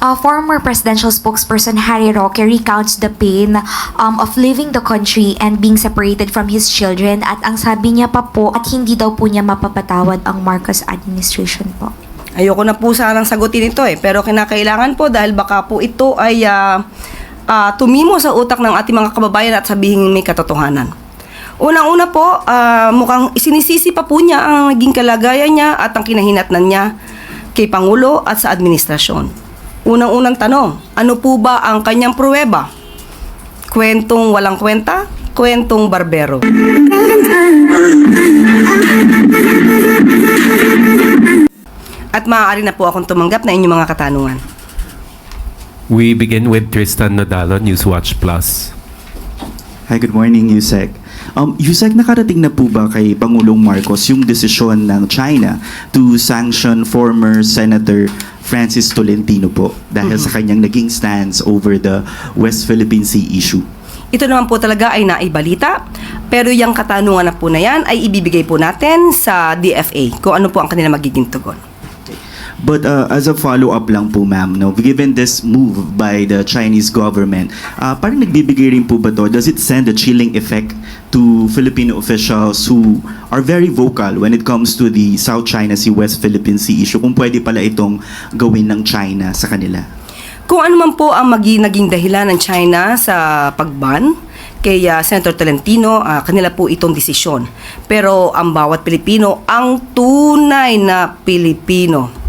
uh, former presidential spokesperson Harry Roque recounts the pain um, of leaving the country and being separated from his children at ang sabi niya pa po at hindi daw po niya mapapatawad ang Marcos administration po. Ayoko na po sanang sagutin ito eh, pero kinakailangan po dahil baka po ito ay ah, ah, tumimo sa utak ng ating mga kababayan at sabihin may katotohanan. Unang-una po, ah, mukhang isinisisi pa po niya ang naging kalagayan niya at ang kinahinatnan niya kay Pangulo at sa administrasyon. Unang-unang tanong, ano po ba ang kanyang pruweba? Kwentong walang kwenta? Kwentong barbero? At maaari na po akong tumanggap na inyong mga katanungan. We begin with Tristan Nadalo, Newswatch Plus. Hi, good morning, Yusek. Um, Yusek, nakarating na po ba kay Pangulong Marcos yung desisyon ng China to sanction former Senator Francis Tolentino po dahil sa kanyang naging stance over the West Philippine Sea issue? Ito naman po talaga ay naibalita, pero yung katanungan na po na yan ay ibibigay po natin sa DFA kung ano po ang kanila magiging tugon. But uh, as a follow-up lang po, ma'am, no, given this move by the Chinese government, uh, parang nagbibigay rin po ba to, does it send a chilling effect to Filipino officials who are very vocal when it comes to the South China Sea, West Philippine Sea issue, kung pwede pala itong gawin ng China sa kanila? Kung ano man po ang magi, naging dahilan ng China sa pagban kay ah, Senator Tolentino, ah, kanila po itong desisyon. Pero ang bawat Pilipino, ang tunay na Pilipino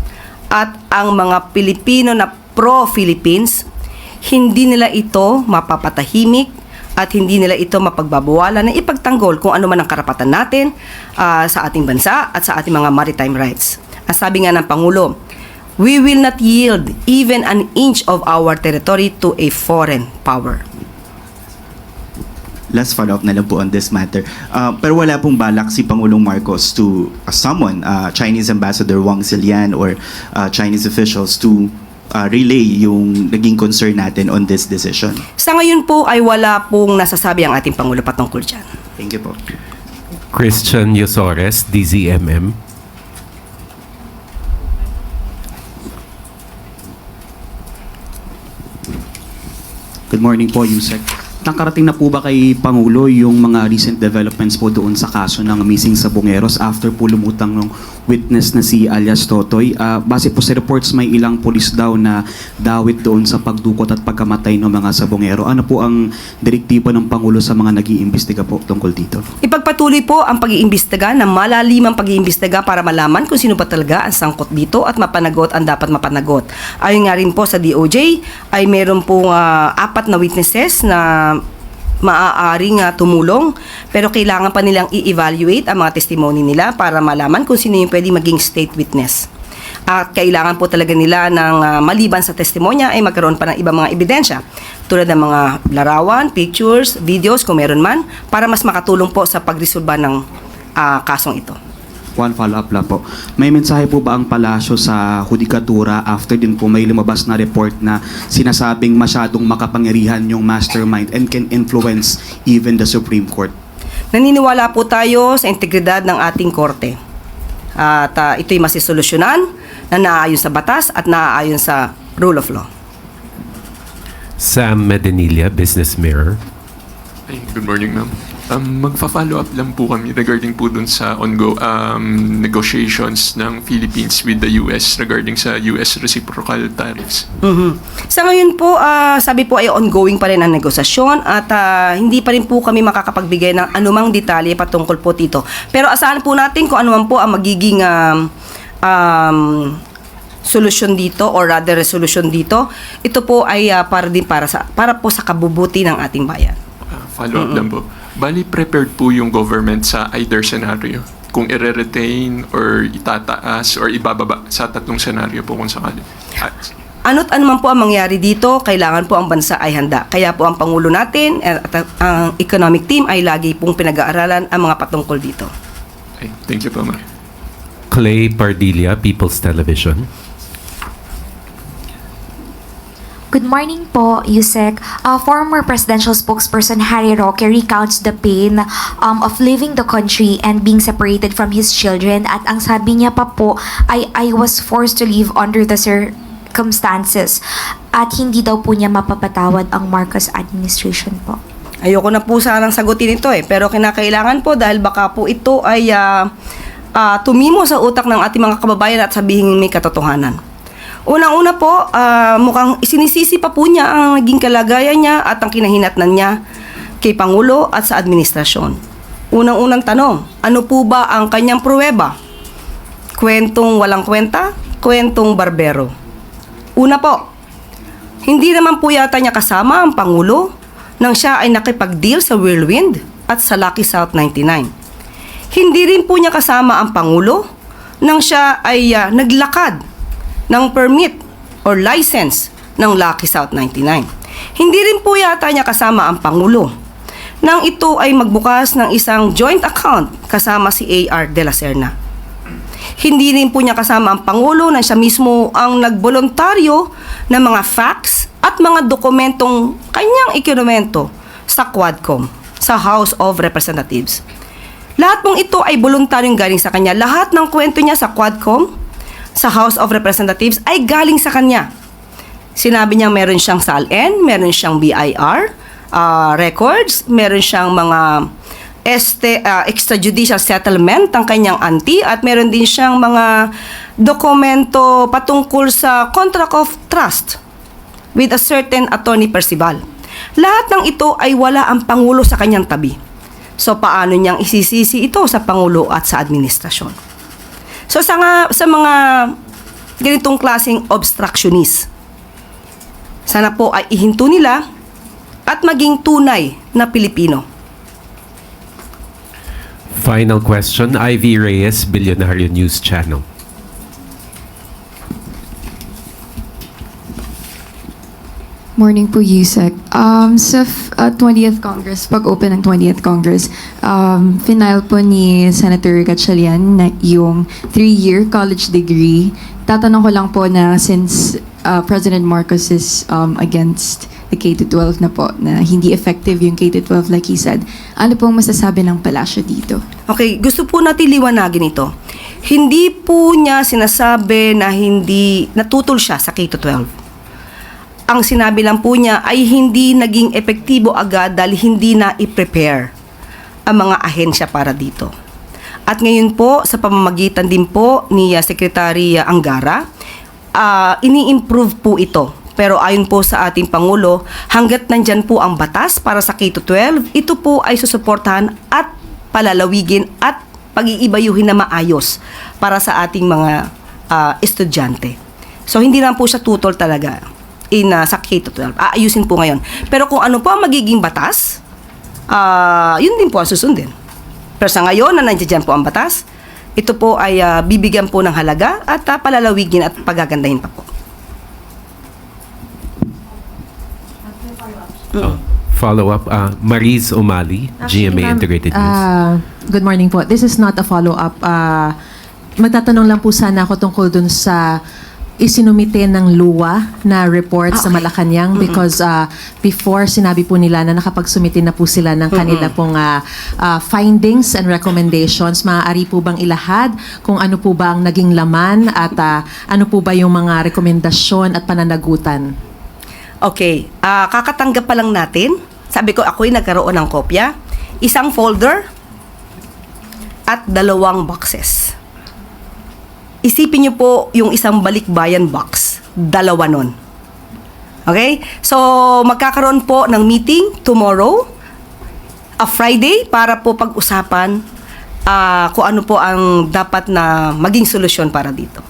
at ang mga Pilipino na pro-Philippines, hindi nila ito mapapatahimik at hindi nila ito mapagbabawalan na ipagtanggol kung ano man ang karapatan natin ah, sa ating bansa at sa ating mga maritime rights. Ang sabi nga ng Pangulo, We will not yield even an inch of our territory to a foreign power. Last follow-up na lang po on this matter. Uh, pero wala pong balak si Pangulong Marcos to uh, summon uh, Chinese Ambassador Wang Zilian or uh, Chinese officials to uh, relay yung naging concern natin on this decision. Sa ngayon po ay wala pong nasasabi ang ating Pangulo patungkol dyan. Thank you po. Christian Yosores, DZMM. Good morning po, Yusek. Nakarating na po ba kay Pangulo yung mga recent developments po doon sa kaso ng missing sa Bungeros after po lumutang ng witness na si alias Totoy? Ah, base po sa reports, may ilang polis daw na dawit doon sa pagdukot at pagkamatay ng mga sabongero. Ano po ang direktibo ng Pangulo sa mga nag-iimbestiga po tungkol dito? Ipagpatuloy po ang pag-iimbestiga ng malalimang pag-iimbestiga para malaman kung sino pa talaga ang sangkot dito at mapanagot ang dapat mapanagot. Ayon nga rin po sa DOJ ay meron pong ah, apat na witnesses na maaaring ah, tumulong pero kailangan pa nilang i-evaluate ang mga testimony nila para malaman kung sino yung pwede maging state witness. At kailangan po talaga nila ng ah, maliban sa testimonya ay magkaroon pa ng ibang mga ebidensya tulad ng mga larawan, pictures, videos kung meron man para mas makatulong po sa pagresolba ng ah, kasong ito. One follow-up lang po. May mensahe po ba ang palasyo sa hudikatura after din po may lumabas na report na sinasabing masyadong makapangyarihan yung mastermind and can influence even the Supreme Court? Naniniwala po tayo sa integridad ng ating korte. At ah, ito'y masisolusyonan na naaayon sa batas at naaayon sa rule of law. Sam Medenilla, Business Mirror. Ay, good morning, ma'am. Um, magfa-follow up lang po kami regarding po dun sa ongo um, negotiations ng Philippines with the US regarding sa US reciprocal tariffs. Mhm. Sa ngayon po, ah, sabi po ay ongoing pa rin ang negosasyon at ah, hindi pa rin po kami makakapagbigay ng anumang detalye patungkol po dito. Pero asahan po natin kung ano man po ang magiging um, um, solusyon dito or rather resolution dito. Ito po ay ah, para din para sa para po sa kabubuti ng ating bayan. Ah, follow up lang po. Bali, prepared po yung government sa either scenario. Kung i-retain or itataas or ibababa sa tatlong scenario po kung sakali. At, Ano't ano man po ang mangyari dito, kailangan po ang bansa ay handa. Kaya po ang Pangulo natin at at ang economic team ay lagi pong pinag-aaralan ang mga patungkol dito. ay, thank you po, ma'am. Clay Pardilla, People's Television. Good morning po, Yusek. Uh, former presidential spokesperson Harry Roque recounts the pain um, of leaving the country and being separated from his children at ang sabi niya pa po ay I was forced to live under the cir- circumstances at hindi daw po niya mapapatawad ang Marcos administration po. Ayoko na po sanang sagutin ito eh, pero kinakailangan po dahil baka po ito ay ah, ah, tumimo sa utak ng ating mga kababayan at sabihin may katotohanan. Unang-una po, ah, mukhang isinisisi pa po niya ang naging kalagayan niya at ang kinahinatnan niya kay Pangulo at sa administrasyon. Unang-unang tanong, ano po ba ang kanyang pruweba? Kwentong walang kwenta? Kwentong barbero? Una po, hindi naman po yata niya kasama ang Pangulo nang siya ay nakipag-deal sa Whirlwind at sa Lucky South 99. Hindi rin po niya kasama ang Pangulo nang siya ay ah, naglakad ng permit or license ng Lucky South 99. Hindi rin po yata niya kasama ang Pangulo nang ito ay magbukas ng isang joint account kasama si A.R. De La Serna. Hindi rin po niya kasama ang Pangulo na siya mismo ang nagboluntaryo ng mga facts at mga dokumentong kanyang ikinumento sa Quadcom, sa House of Representatives. Lahat mong ito ay voluntaryong galing sa kanya. Lahat ng kwento niya sa Quadcom, sa House of Representatives ay galing sa kanya. Sinabi niya meron siyang SALN, meron siyang BIR, ah, records, meron siyang mga este, ah, extrajudicial settlement ng kanyang auntie at meron din siyang mga dokumento patungkol sa contract of trust with a certain attorney Percival. Lahat ng ito ay wala ang Pangulo sa kanyang tabi. So paano niyang isisisi ito sa Pangulo at sa administrasyon? So sa, nga, sa mga ganitong klaseng obstructionist, sana po ay ihinto nila at maging tunay na Pilipino. Final question, Ivy Reyes, Billionaire News Channel. Morning po, Yusek. Um, sa uh, 20th Congress, pag-open ng 20th Congress, um, final po ni Senator Gatchalian na yung three-year college degree. Tatanong ko lang po na since uh, President Marcos is um, against the K-12 na po, na hindi effective yung K-12 like he said, ano pong masasabi ng palasyo dito? Okay, gusto po natin liwanagin ito. Hindi po niya sinasabi na hindi natutol siya sa K-12. Ang sinabi lang po niya ay hindi naging epektibo agad dahil hindi na i-prepare ang mga ahensya para dito. At ngayon po, sa pamamagitan din po ni uh, Secretary uh, Angara, ah, ini-improve po ito. Pero ayon po sa ating Pangulo, hanggat nandyan po ang batas para sa K-12, ito po ay susuportahan at palalawigin at pag-iibayuhin na maayos para sa ating mga ah, estudyante. So hindi lang po siya tutol talaga in ah, sa K-12. Aayusin po ngayon. Pero kung ano po ang magiging batas, ah, yun din po ang susundin. Pero sa ngayon na nandiyan po ang batas, ito po ay ah, bibigyan po ng halaga at ah, palalawigin at pagagandahin pa po. Follow up, uh, Maris Umali, GMA Integrated News. ah, good morning po. This is not a follow-up. Ah, magtatanong lang po sana ako tungkol dun sa isinumite ng luwa na report sa Malacanang because ah, before sinabi po nila na nakapagsumite na po sila ng kanila pong ah, ah, findings and recommendations. Maaari po bang ilahad kung ano po ba ang naging laman at ah, ano po ba yung mga rekomendasyon at pananagutan? Okay, ah, kakatanggap pa lang natin. Sabi ko, ako'y nagkaroon ng kopya. Isang folder at dalawang boxes. Isipin niyo po yung isang balikbayan box. Dalawa nun. Okay? So, magkakaroon po ng meeting tomorrow, a Friday, para po pag-usapan ah, kung ano po ang dapat na maging solusyon para dito.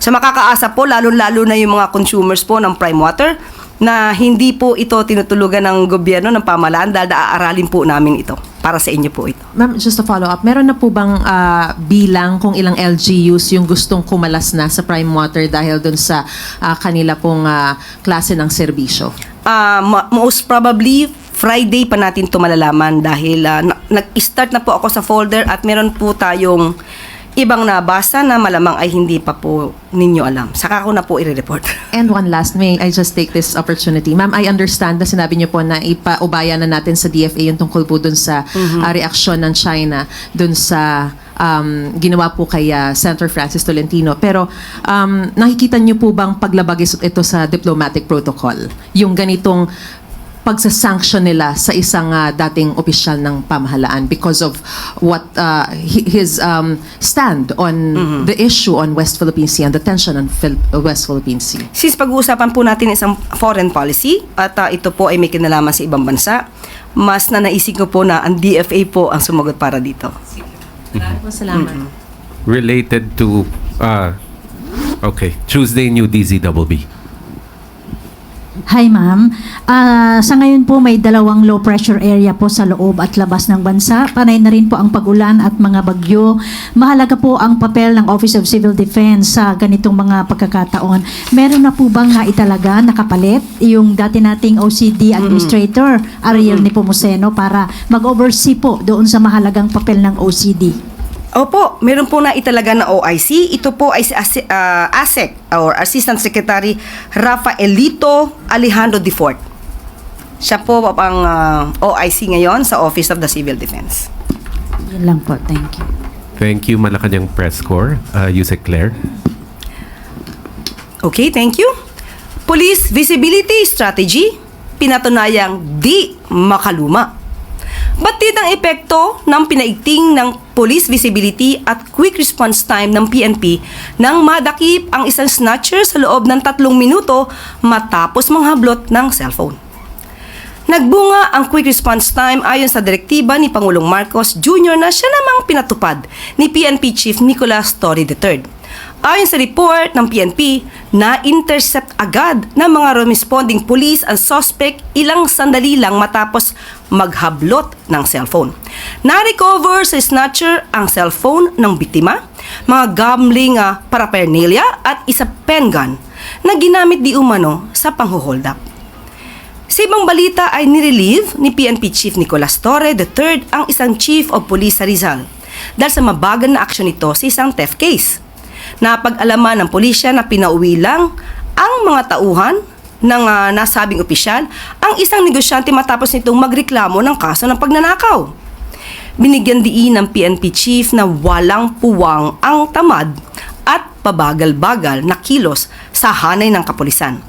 So makakaasa po, lalo-lalo na yung mga consumers po ng prime water, na hindi po ito tinutulugan ng gobyerno, ng pamahalaan, dahil naaaralin po namin ito. Para sa inyo po ito. Ma'am, just a follow-up. Meron na po bang ah, bilang kung ilang LGUs yung gustong kumalas na sa Prime Water dahil dun sa ah, kanila pong ah, klase ng serbisyo? Ma- most probably, Friday pa natin ito malalaman dahil ah, na- nag-start na po ako sa folder at meron po tayong ibang nabasa na malamang ay hindi pa po ninyo alam. Saka ko na po i-report. And one last, may I just take this opportunity? Ma'am, I understand na sinabi niyo po na ipaubaya na natin sa DFA yung tungkol po dun sa ah, reaksyon ng China dun sa um, ginawa po kay ah, Senator Francis Tolentino. Pero um, nakikita niyo po bang paglabag ito sa diplomatic protocol? Yung ganitong pagsasanction nila sa isang ah, dating opisyal ng pamahalaan because of what uh, hi- his um, stand on the issue on West Philippine Sea and the tension on Phil- uh, West Philippine Sea. Since pag-uusapan po natin isang foreign policy at ah, ito po ay may kinalaman sa ibang bansa, mas na naisip ko po na ang DFA po ang sumagot para dito. Maraming salamat. Related to, uh, okay, Tuesday New DZBB. Hi ma'am. Ah, sa ngayon po may dalawang low pressure area po sa loob at labas ng bansa. Panay na rin po ang pagulan at mga bagyo. Mahalaga po ang papel ng Office of Civil Defense sa ganitong mga pagkakataon. Meron na po bang naitalaga nakapalit yung dati nating OCD Administrator Ariel Nepomuceno para mag-oversee po doon sa mahalagang papel ng OCD? Opo, meron po na italaga na OIC. Ito po ay si Asi- ah, ASEC or Assistant Secretary Rafaelito Alejandro Defort. Siya po ang ah, OIC ngayon sa Office of the Civil Defense. Yan lang po. Thank you. Thank you, Malacanang Press Corps. Uh, Yusek Claire. Okay, thank you. Police Visibility Strategy, pinatunayang di makaluma. Batid ang epekto ng pinaigting ng police visibility at quick response time ng PNP nang madakip ang isang snatcher sa loob ng tatlong minuto matapos manghablot ng cellphone. Nagbunga ang quick response time ayon sa direktiba ni Pangulong Marcos Jr. na siya namang pinatupad ni PNP Chief Nicolas Torre III. Ayon sa report ng PNP, na-intercept agad ng mga responding police ang suspect ilang sandali lang matapos maghablot ng cellphone. Na-recover sa snatcher ang cellphone ng biktima, mga gambling uh, paraphernalia at isa pen gun na ginamit di umano sa panghuhold up. Sa ibang balita ay nirelieve ni PNP Chief Nicolas Torre III ang isang Chief of Police sa Rizal dahil sa mabagal na aksyon nito sa isang theft case. Napag-alaman ng pulisya na pinauwi lang ang mga tauhan ng ah, nasabing opisyal ang isang negosyante matapos nitong magreklamo ng kaso ng pagnanakaw. Binigyan diin ng PNP chief na walang puwang ang tamad at pabagal-bagal na kilos sa hanay ng kapulisan.